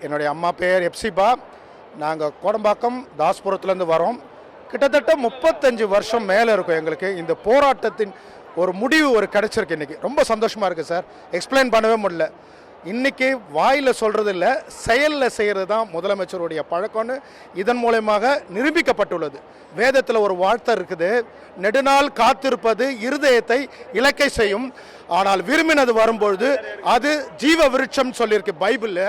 என்னுடைய அம்மா பேர் எப்சிபா. நாங்கள் கோடம்பாக்கம் தாஸ்புரத்துலேருந்து வரோம். கிட்டத்தட்ட முப்பத்தஞ்சு வருஷம் மேலே இருக்கும் எங்களுக்கு. இந்த போராட்டத்தின் ஒரு முடிவு ஒரு கிடச்சிருக்கு இன்னைக்கு. ரொம்ப சந்தோஷமாக இருக்குது சார். எக்ஸ்பிளைன் பண்ணவே முடியல. இன்னைக்கு வாயில் சொல்கிறது இல்லை செயலில் செய்கிறது தான் முதலமைச்சருடைய பழக்கம்னு இதன் மூலயமாக நிரூபிக்கப்பட்டுள்ளது. வேதத்தில் ஒரு வார்த்தை இருக்குது நெடுநாள் காத்திருப்பது இருதயத்தை இலக்கை செய்யும். ஆனால் விரும்பினது வரும்பொழுது அது ஜீவ விருட்சம் சொல்லியிருக்கு பைபிளில்.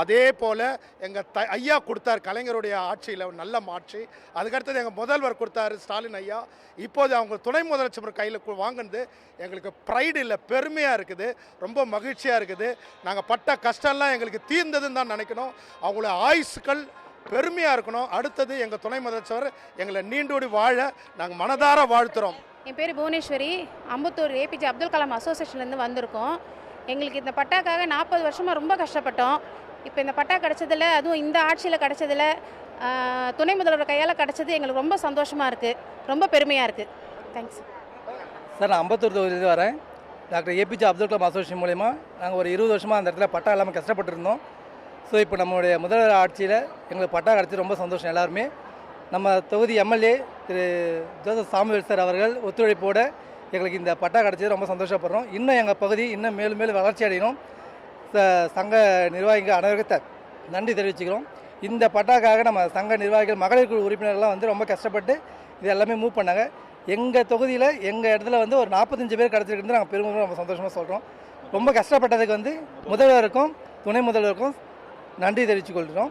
அதே போல் எங்கள் த ஐயா கொடுத்தார் கலைஞருடைய ஆட்சியில் நல்ல ஆட்சி அதுக்கடுத்தது எங்கள் முதல்வர் கொடுத்தாரு ஸ்டாலின் ஐயா. இப்போது அவங்க துணை முதலமைச்சர் கையில் வாங்கினது எங்களுக்கு ப்ரைடு இல்லை பெருமையாக இருக்குது ரொம்ப மகிழ்ச்சியாக இருக்குது. நாங்கள் பட்ட கஷ்டம்லாம் எங்களுக்கு தீர்ந்ததுன்னு தான் நினைக்கணும். அவங்களோட ஆயுசுக்கள் பெருமையாக இருக்கணும். அடுத்தது எங்கள் துணை முதலமைச்சர் எங்களை நீண்டோடி வாழ நாங்கள் மனதார வாழ்த்துறோம். என் பேர் புவனேஸ்வரி. அம்பத்தூர் ஏபிஜே அப்துல் கலாம் அசோசியேஷன்லேருந்து வந்திருக்கோம். எங்களுக்கு இந்த பட்டாக்காக நாற்பது வருஷமாக ரொம்ப கஷ்டப்பட்டோம். இப்போ இந்த பட்டா கிடச்சதில் அதுவும் இந்த ஆட்சியில் கிடச்சதில் துணை முதல்வர் கையால் கிடச்சது எங்களுக்கு ரொம்ப சந்தோஷமாக இருக்குது ரொம்ப பெருமையாக இருக்குது தேங்க்ஸ் சார் நான் அம்பத்தூர் தொகுதியிலிருந்து வரேன். Doctor APJ Abdul Kalam association மூலயமா நாங்கள் ஒரு இருபது வருஷமாக அந்த இடத்துல பட்டா இல்லாமல் கஷ்டப்பட்டுருந்தோம். ஸோ இப்போ நம்மளுடைய முதல்வர் ஆட்சியில் எங்களுக்கு பட்டா கிடச்சி ரொம்ப சந்தோஷம் எல்லாருமே. நம்ம தொகுதி MLA Thiru Joseph Samuel sir அவர்கள் ஒத்துழைப்போடு எங்களுக்கு இந்த பட்டா கிடச்சது ரொம்ப சந்தோஷப்படுறோம். இன்னும் எங்கள் பகுதி இன்னும் மேலும் மேலும் வளர்ச்சி அடையணும். ச- சங்க நிர்வாகிகள் அனைவருக்கு நன்றி தெரிவிச்சுக்கிறோம். இந்த பட்டாக்காக நம்ம சங்க நிர்வாகிகள் மகளிர் குழு உறுப்பினர்கள்லாம் வந்து ரொம்ப கஷ்டப்பட்டு இது எல்லாமே மூவ் பண்ணாங்க. எங்கள் தொகுதியில் எங்கள் இடத்துல வந்து ஒரு நாற்பத்தஞ்சு பேர் கிடச்சிருக்கு நாங்கள் பெருமை ரொம்ப சந்தோஷமாக சொல்கிறோம் ரொம்ப கஷ்டப்பட்டதுக்கு வந்து முதல்வருக்கும் துணை முதல்வருக்கும் நன்றி தெரிவித்துக் கொள்கிறோம்.